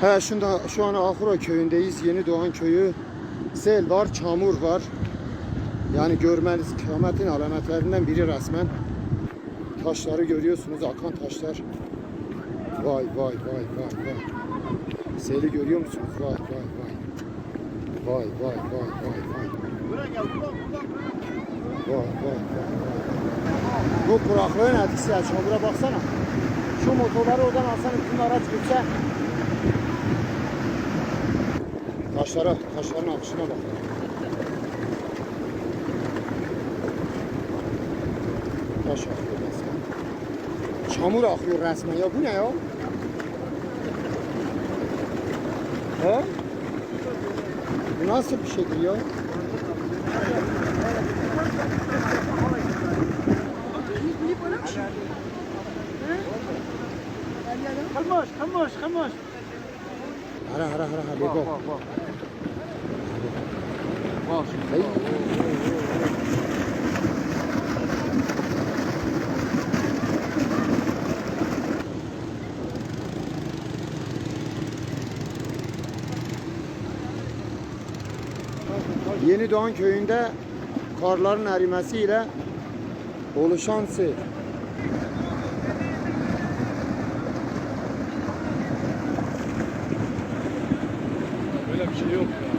He şunda şu an Ahura köyündeyiz. Yeni Doğan köyü. Sel var, çamur var. Yani görmeniz kıyametin alametlerinden biri resmen. Taşları görüyorsunuz, akan taşlar. Vay vay vay vay vay. Seli görüyor musunuz? Vay vay vay. Vay vay vay vay vay. Vay vay vay vay. Bu kuraklığın etkisi ya. Çamura baksana. Şu motorları oradan alsan bütün araç gitse. Taşlara, taşların akışına bak. Taş akıyor resmen. Çamur akıyor resmen ya. Bu ne ya? He? Bu nasıl bir şeydir ya? Kalmış, kalmış, kalmış. Hara hara hara hara. Bak, bak. Bak şimdi. Hey. Yeni Doğan köyünde karların erimesiyle oluşan sel. bir şey yok.